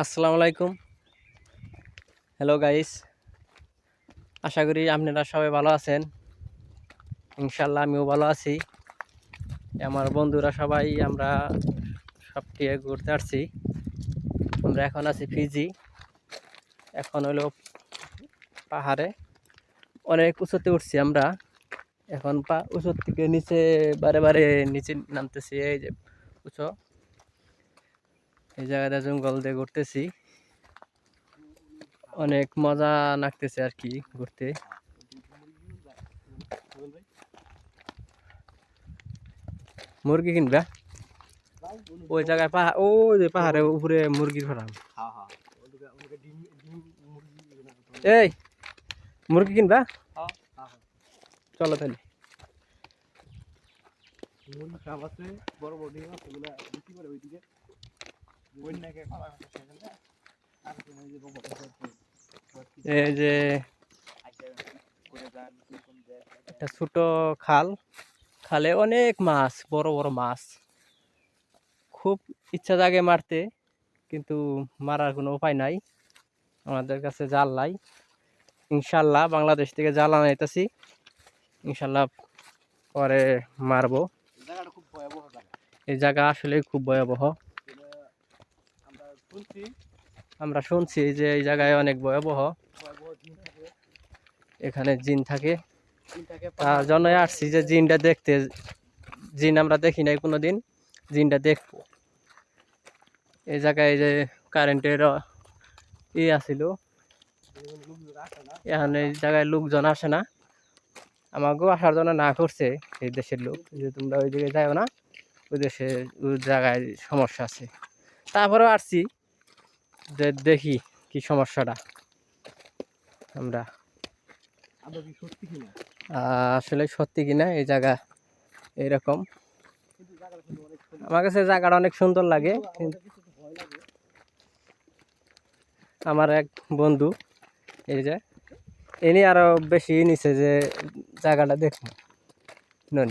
আসসালামু আলাইকুম। Hello guys আশা করি আপনারা সবাই ভালো আছেন। ইনশাল্লাহ আমিও ভালো আছি। আমার বন্ধুরা সবাই আমরা সব সবটি ঘুরতে আসছি। আমরা এখন আছি ফিজি এখন হলো পাহাড়ে। অনেক উঁচুতে উঠছি আমরা। এখন পা উঁচুর থেকে নিচে বারে বারে নিচে নামতেছি, এই যে উঁচু। এই জায়গাটা জঙ্গল দিয়ে ঘুরতেছি। অনেক মজা লাগতেছে আর কি ঘুরতে। মুরগি কিনবা? ওই জায়গায় পাহাড় ওই যে পাহাড়ের উপরে মুরগির ফার্ম। এই, মুরগি কিনবা? চলো তাহলে। বড় বড় ডিম আছে বিক্রি করে ওইদিকে। এই যে একটা ছোট খাল। খালে অনেক মাছ, বড় বড় মাছ। খুব ইচ্ছা জাগে মারতে, কিন্তু মারার কোনো উপায় নাই। আমাদের কাছে জাল নাই। ইনশাল্লাহ বাংলাদেশ থেকে জাল আনাইতেছি ইনশাল্লাহ পরে মারবো। এই জায়গা আসলে খুব ভয়াবহ। আমরা শুনছি যে এই জায়গায় অনেক ভয়াবহ এখানে জিন থাকে। তার জন্যই আসছি যে জিনটা দেখতে জিন আমরা দেখি নাই কোনো দিন জিনটা দেখব। এই জায়গায় যে কারেন্টের ই আসিল এখানে এই জায়গায় লোকজন আসে না। আমাকেও আসার জন্য না করছে এই দেশের লোক যে তোমরা ওই দিকে যাও না ওই দেশে ওই জায়গায় সমস্যা আছে। তারপরেও আসছি। যে দেখি কি সমস্যাটা। আমরা। আসলে সত্যি কিনা এই জায়গা এরকম। আমার কাছে জায়গাটা অনেক সুন্দর লাগে আমার এক বন্ধু এই যে ইনি আরও বেশি নিছে যে জায়গাটা দেখুন। নুন।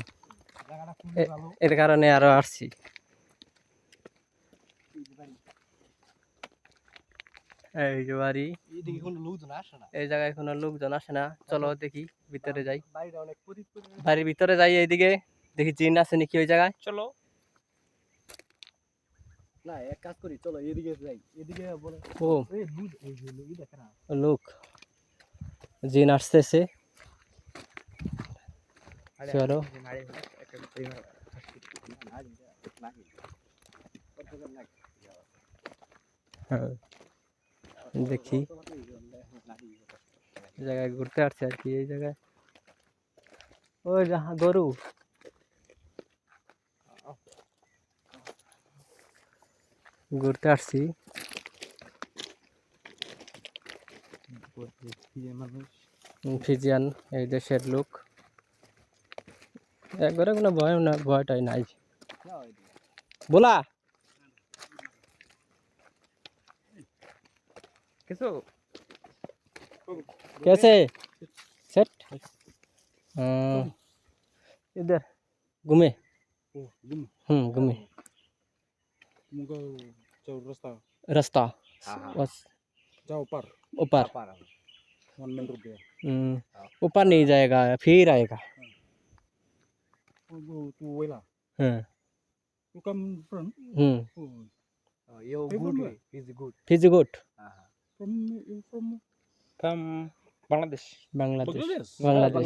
এর কারণে আরও আসছি এই যে বাড়ি। এই যে বাড়ি এইদিকে কোনো লোকজন আসে না এই জায়গায় কোনো লোকজন আসে না চলো দেখি ভিতরে যাই বাড়ির ভিতরে যাই এইদিকে দেখি জিন আছে নাকি ওই জায়গায় চলো না এক কাজ করি চলো এদিকে যাই এদিকে বলে ও লোক জিন আসতেছে চলো। হ্যাঁ দেখি। জায়গায় ঘুরতে আসছে আর কি, এই জায়গায়। ওই যাহা গরু। ঘুরতে আসছি। ফিজিয়ান, এই দেশের লোক। একবারে কোনো ভয় না, ভয়টাই নাই। बोला कैसे? सेट? इधर। घूमे। हम्म घूमे। रास्ता। रास्ता। बस। जाओ ऊपर। ऊपर। हम्म, ऊपर नहीं जाएगा फिर आएगा। हाँ। हम्म। Good good good from from from Bangladesh Bangladesh Bangladesh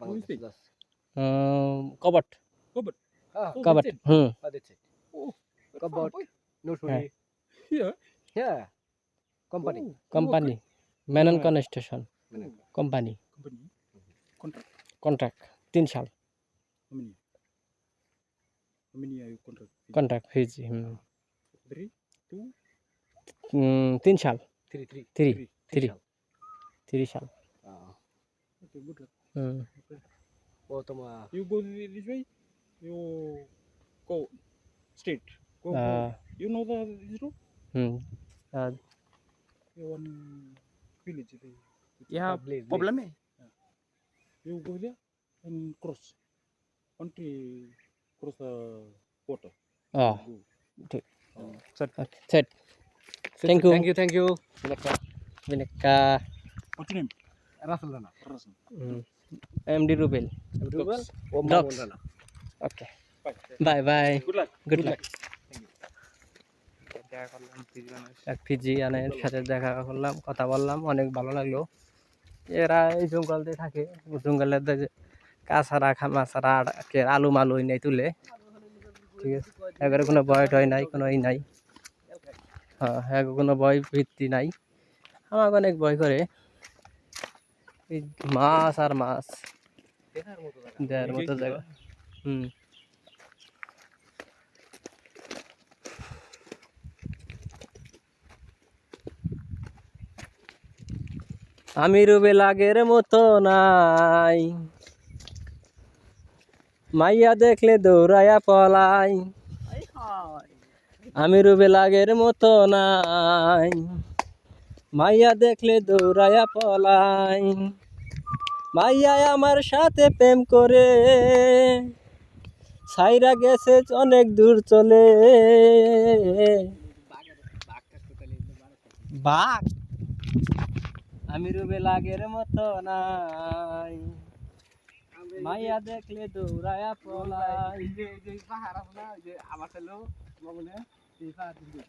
Bangladesh কবাট কবাট কবাট hmm কবাট no sorry here here company company ম্যানন construction company contract contract তিন সাল কন্ট্রাক্ট হয়েছে হুম থ্রি টু कॉन्ट्रैक्ट तीन साल how many how many are you contract contract fees hmm, three two hmm, तीन साल three three Three, three three. shall. तीन साल ah okay good luck hmm, oh toma you go thi- this way you go straight go, go. uh, you know the this road hmm, uh, you one village the Yeah, place, Problem place. you go there and cross country cross the water oh, Go. ठीक। Ah. Set. Set Thank you Thank you, thank you. বিনেকা What's your name? Russell Rana. Russell. MD Rubel Rubel? Oh, Dogs. Mahmoud Rana. Okay bye bye Good luck. Good luck দেখা করলাম দুজনের এক ফিজিয়ানের সাথে দেখা করলাম কথা বললাম অনেক ভালো লাগল এরা এই জঙ্গল দিয়ে থাকে জঙ্গলের দিকে কাছাড়া খামাছাড়া কে আলু মালু নেই তুলে ঠিক আছে এবারে কোনো ভয় টয় নাই কোনো ই নাই হ্যাঁ হ্যাঁ কোনো ভয় ভিত্তি নাই। আমাকে অনেক ভয় করে। এই মাছ আর মাছ। দেখার মতো জায়গা। দেওয়ার মতো জায়গা। হুম। আমি রুবেল আগের মতো নাই। মাইয়া দেখলে দৌড়াইয়া পলাই। আমি রুবেল আগের মতো নাই মাইয়া দেখলে দৌড়াইয়া পলাই মাইয়া আমার সাথে প্রেম করে সাইরা গেছে অনেক দূর চলে বাঘ আমি রুবে লাগের মতো নাই মাইয়া দেখলে দৌড়ায়া পলাই আমার ছেলেও, আমার মনে হয়, এই পাহাড় দিয়ে যেত।